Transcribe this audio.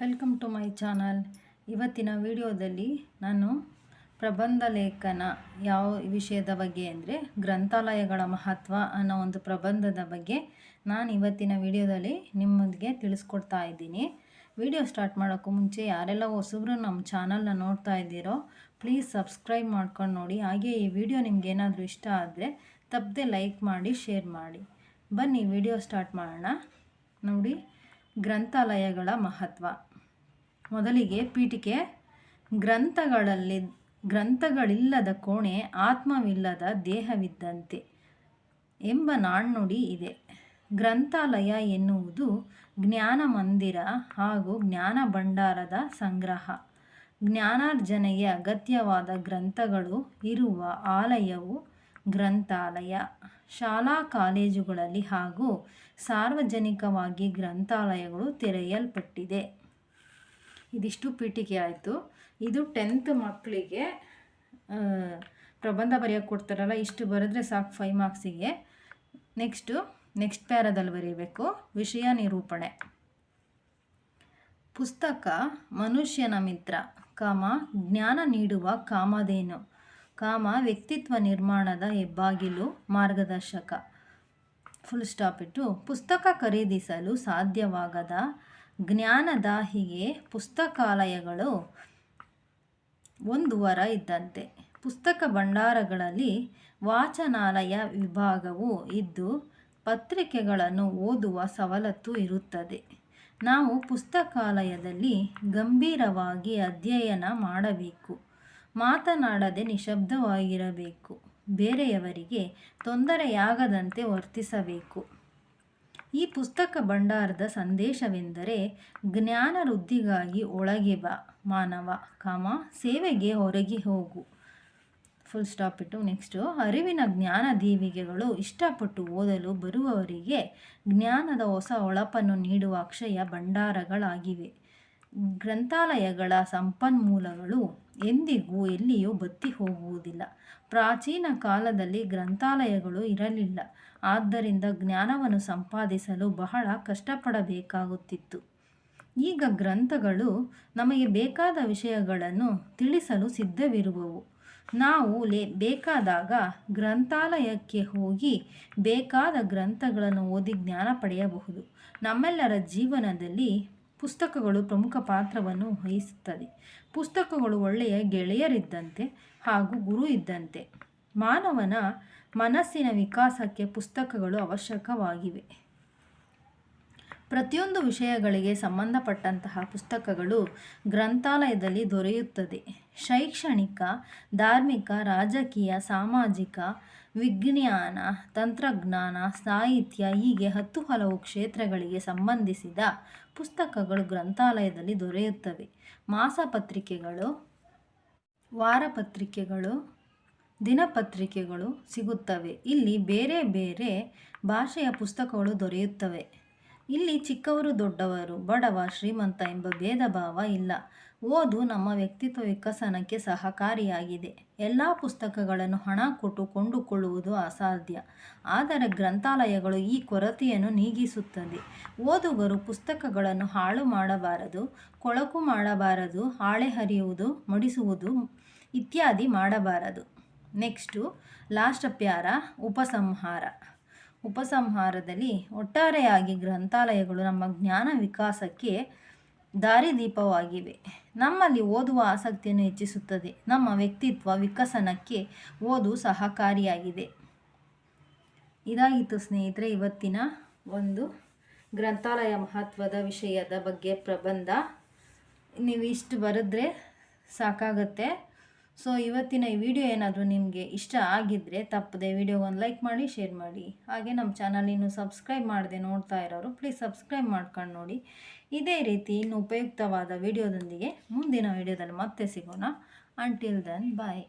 Welcome to my channel ಇವತ್ತಿನ ವಿಡಿಯೋದಲ್ಲಿ ನಾನು ಪ್ರಬಂಧ ಲೇಖನ ಯಾವ ವಿಷಯದ ಬಗ್ಗೆ ಅಂದರೆ ಗ್ರಂಥಾಲಯಗಳ ಮಹತ್ವ ಅನ್ನೋ ಒಂದು ಪ್ರಬಂಧದ ಬಗ್ಗೆ ನಾನು ಇವತ್ತಿನ ವಿಡಿಯೋದಲ್ಲಿ ನಿಮ್ಮೊಂದಿಗೆ ತಿಳಿಸ್ಕೊಡ್ತಾ ಇದ್ದೀನಿ. ವಿಡಿಯೋ ಸ್ಟಾರ್ಟ್ ಮಾಡೋಕ್ಕೂ ಮುಂಚೆ ಯಾರೆಲ್ಲ ಹೊಸಬ್ರು ನಮ್ಮ ಚಾನಲ್ನ ನೋಡ್ತಾ ಇದ್ದೀರೋ ಪ್ಲೀಸ್ ಸಬ್ಸ್ಕ್ರೈಬ್ ಮಾಡ್ಕೊಂಡು ನೋಡಿ. ಹಾಗೆ ಈ ವಿಡಿಯೋ ನಿಮ್ಗೆ ಏನಾದರೂ ಇಷ್ಟ ಆದರೆ ತಪ್ಪದೆ ಲೈಕ್ ಮಾಡಿ ಶೇರ್ ಮಾಡಿ. ಬನ್ನಿ, ವಿಡಿಯೋ ಸ್ಟಾರ್ಟ್ ಮಾಡೋಣ. ನೋಡಿ. ಗ್ರಂಥಾಲಯಗಳ ಮಹತ್ವ. ಮೊದಲಿಗೆ ಪೀಠಿಕೆ, ಗ್ರಂಥಗಳಲ್ಲಿ, ಗ್ರಂಥಗಳಿಲ್ಲದ ಕೋಣೆ ಆತ್ಮವಿಲ್ಲದ ದೇಹವಿದ್ದಂತೆ ಎಂಬ ನಾಣ್ಣುಡಿ ಇದೆ. ಗ್ರಂಥಾಲಯ ಎನ್ನುವುದು ಜ್ಞಾನ ಮಂದಿರ ಹಾಗೂ ಜ್ಞಾನ ಭಂಡಾರದ ಸಂಗ್ರಹ. ಜ್ಞಾನಾರ್ಜನೆಗೆ ಅಗತ್ಯವಾದ ಗ್ರಂಥಗಳು ಇರುವ ಆಲಯವು ಗ್ರಂಥಾಲಯ, ಶಾಲಾ ಕಾಲೇಜುಗಳಲ್ಲಿ ಹಾಗೂ ಸಾರ್ವಜನಿಕವಾಗಿ ಗ್ರಂಥಾಲಯಗಳು ತೆರೆಯಲ್ಪಟ್ಟಿದೆ. ಇದಿಷ್ಟು ಪೀಠಿಕೆ ಆಯಿತು. ಇದು ಟೆಂತ್ ಮಕ್ಕಳಿಗೆ ಪ್ರಬಂಧ ಬರೆಯೋಕ್ಕೆ ಕೊಡ್ತಾರಲ್ಲ, ಇಷ್ಟು ಬರೆದ್ರೆ ಸಾಕು ಫೈವ್ ಮಾರ್ಕ್ಸಿಗೆ ನೆಕ್ಸ್ಟು ನೆಕ್ಸ್ಟ್ ಪ್ಯಾರದಲ್ಲಿ ಬರೀಬೇಕು. ವಿಷಯ ನಿರೂಪಣೆ. ಪುಸ್ತಕ ಮನುಷ್ಯನ ಮಿತ್ರ, ಕಾಮ, ಜ್ಞಾನ ನೀಡುವ ಕಾಮಧೇನು. ಕಾಮ ವ್ಯಕ್ತಿತ್ವ ನಿರ್ಮಾಣದ ಹೆಬ್ಬಾಗಿಲು ಮಾರ್ಗದರ್ಶಕ. ಫುಲ್ ಸ್ಟಾಪ್ ಇಟ್ಟು ಪುಸ್ತಕ ಖರೀದಿಸಲು ಸಾಧ್ಯವಾಗದ ಜ್ಞಾನದಾಹಿಗೆ ಪುಸ್ತಕಾಲಯಗಳು ಒಂದು ವರ ಇದ್ದಂತೆ. ಪುಸ್ತಕ ಭಂಡಾರಗಳಲ್ಲಿ ವಾಚನಾಲಯ ವಿಭಾಗವು ಇದ್ದು ಪತ್ರಿಕೆಗಳನ್ನು ಓದುವ ಸವಲತ್ತು ಇರುತ್ತದೆ. ನಾವು ಪುಸ್ತಕಾಲಯದಲ್ಲಿ ಗಂಭೀರವಾಗಿ ಅಧ್ಯಯನ ಮಾಡಬೇಕು. ಮಾತನಾಡದೆ ನಿಶಬ್ದವಾಗಿರಬೇಕು ಬೇರೆಯವರಿಗೆ ತೊಂದರೆಯಾಗದಂತೆ ವರ್ತಿಸಬೇಕು. ಈ ಪುಸ್ತಕ ಭಂಡಾರದ ಸಂದೇಶವೆಂದರೆ, ಜ್ಞಾನ ವೃದ್ಧಿಗಾಗಿ ಒಳಗೆ ಬಾ, ಮಾನವ, ಕಾಮ, ಸೇವೆಗೆ ಹೊರಗೆ ಹೋಗು. ಫುಲ್ ಸ್ಟಾಪ್ ಇಟ್ಟು ನೆಕ್ಸ್ಟು ಅರಿವಿನ ಜ್ಞಾನ ದೀವಿಗೆಗಳು ಇಷ್ಟಪಟ್ಟು ಓದಲು ಬರುವವರಿಗೆ ಜ್ಞಾನದ ಹೊಸ ಒಳಪನ್ನು ನೀಡುವ ಅಕ್ಷಯ ಭಂಡಾರಗಳಾಗಿವೆ. ಗ್ರಂಥಾಲಯಗಳ ಸಂಪನ್ಮೂಲಗಳು ಎಂದಿಗೂ ಎಲ್ಲಿಯೂ ಬತ್ತಿ ಹೋಗುವುದಿಲ್ಲ. ಪ್ರಾಚೀನ ಕಾಲದಲ್ಲಿ ಗ್ರಂಥಾಲಯಗಳು ಇರಲಿಲ್ಲ. ಆದ್ದರಿಂದ ಜ್ಞಾನವನ್ನು ಸಂಪಾದಿಸಲು ಬಹಳ ಕಷ್ಟಪಡಬೇಕಾಗುತ್ತಿತ್ತು. ಈಗ ಗ್ರಂಥಗಳು ನಮಗೆ ಬೇಕಾದ ವಿಷಯಗಳನ್ನು ತಿಳಿಸಲು ಸಿದ್ಧವಿರುವವು. ನಾವು ಲೇ, ಬೇಕಾದಾಗ ಗ್ರಂಥಾಲಯಕ್ಕೆ ಹೋಗಿ ಬೇಕಾದ ಗ್ರಂಥಗಳನ್ನು ಓದಿ ಜ್ಞಾನ ಪಡೆಯಬಹುದು. ನಮ್ಮೆಲ್ಲರ ಜೀವನದಲ್ಲಿ ಪುಸ್ತಕಗಳು ಪ್ರಮುಖ ಪಾತ್ರವನ್ನು ವಹಿಸುತ್ತದೆ. ಪುಸ್ತಕಗಳು ಒಳ್ಳೆಯ ಗೆಳೆಯರಿದ್ದಂತೆ ಹಾಗೂ ಗುರು ಇದ್ದಂತೆ. ಮಾನವನ ಮನಸ್ಸಿನ ವಿಕಾಸಕ್ಕೆ ಪುಸ್ತಕಗಳು ಅವಶ್ಯಕವಾಗಿವೆ. ಪ್ರತಿಯೊಂದು ವಿಷಯಗಳಿಗೆ ಸಂಬಂಧಪಟ್ಟಂತಹ ಪುಸ್ತಕಗಳು ಗ್ರಂಥಾಲಯದಲ್ಲಿ ದೊರೆಯುತ್ತದೆ. ಶೈಕ್ಷಣಿಕ, ಧಾರ್ಮಿಕ, ರಾಜಕೀಯ, ಸಾಮಾಜಿಕ ವಿಜ್ಞಾನ, ತಂತ್ರಜ್ಞಾನ, ಸಾಹಿತ್ಯ ಹೀಗೆ ಹತ್ತು ಹಲವು ಕ್ಷೇತ್ರಗಳಿಗೆ ಸಂಬಂಧಿಸಿದ ಪುಸ್ತಕಗಳು ಗ್ರಂಥಾಲಯದಲ್ಲಿ ದೊರೆಯುತ್ತವೆ. ಮಾಸಪತ್ರಿಕೆಗಳು, ವಾರಪತ್ರಿಕೆಗಳು, ದಿನಪತ್ರಿಕೆಗಳು ಸಿಗುತ್ತವೆ. ಇಲ್ಲಿ ಬೇರೆ ಬೇರೆ ಭಾಷೆಯ ಪುಸ್ತಕಗಳು ದೊರೆಯುತ್ತವೆ. ಇಲ್ಲಿ ಚಿಕ್ಕವರು, ದೊಡ್ಡವರು, ಬಡವ, ಶ್ರೀಮಂತ ಎಂಬ ಭೇದ ಭಾವ ಇಲ್ಲ. ಓದು ನಮ್ಮ ವ್ಯಕ್ತಿತ್ವ ವಿಕಸನಕ್ಕೆ ಸಹಕಾರಿಯಾಗಿದೆ. ಎಲ್ಲ ಪುಸ್ತಕಗಳನ್ನು ಹಣ ಕೊಟ್ಟು ಕೊಂಡುಕೊಳ್ಳುವುದು ಅಸಾಧ್ಯ. ಆದರೆ ಗ್ರಂಥಾಲಯಗಳು ಈ ಕೊರತೆಯನ್ನು ನೀಗಿಸುತ್ತದೆ. ಓದುಗರು ಪುಸ್ತಕಗಳನ್ನು ಹಾಳು ಮಾಡಬಾರದು, ಕೊಳಕು ಮಾಡಬಾರದು, ಹಾಳೆ ಹರಿಯುವುದು, ಮಡಿಸುವುದು ಇತ್ಯಾದಿ ಮಾಡಬಾರದು. ನೆಕ್ಸ್ಟು, ಲಾಸ್ಟ್ ಪ್ಯಾರ, ಉಪಸಂಹಾರ. ಉಪಸಂಹಾರದಲ್ಲಿ ಒಟ್ಟಾರೆಯಾಗಿ ಗ್ರಂಥಾಲಯಗಳು ನಮ್ಮ ಜ್ಞಾನ ವಿಕಾಸಕ್ಕೆ ದಾರಿದೀಪವಾಗಿವೆ. ನಮ್ಮಲ್ಲಿ ಓದುವ ಆಸಕ್ತಿಯನ್ನು ಹೆಚ್ಚಿಸುತ್ತದೆ. ನಮ್ಮ ವ್ಯಕ್ತಿತ್ವ ವಿಕಸನಕ್ಕೆ ಓದು ಸಹಕಾರಿಯಾಗಿದೆ. ಇದಾಗಿತ್ತು ಸ್ನೇಹಿತರೆ, ಇವತ್ತಿನ ಒಂದು ಗ್ರಂಥಾಲಯ ಮಹತ್ವದ ವಿಷಯದ ಬಗ್ಗೆ ಪ್ರಬಂಧ. ನೀವು ಇಷ್ಟು ಬರೆದ್ರೆ ಸಾಕಾಗತ್ತೆ. ಸೊ ಇವತ್ತಿನ ಈ ವಿಡಿಯೋ ಏನಾದರೂ ನಿಮಗೆ ಇಷ್ಟ ಆಗಿದ್ದರೆ ತಪ್ಪದೆ ವಿಡಿಯೋಗೊಂದು ಲೈಕ್ ಮಾಡಿ ಶೇರ್ ಮಾಡಿ. ಹಾಗೆ ನಮ್ಮ ಚಾನಲ್ ಇನ್ನೂ ಸಬ್ಸ್ಕ್ರೈಬ್ ಮಾಡದೆ ನೋಡ್ತಾ ಇರೋರು ಪ್ಲೀಸ್ ಸಬ್ಸ್ಕ್ರೈಬ್ ಮಾಡ್ಕೊಂಡು ನೋಡಿ. ಇದೇ ರೀತಿ ಇನ್ನು ಉಪಯುಕ್ತವಾದ ವಿಡಿಯೋದೊಂದಿಗೆ ಮುಂದಿನ ವಿಡಿಯೋದಲ್ಲಿ ಮತ್ತೆ ಸಿಗೋಣ. Until then bye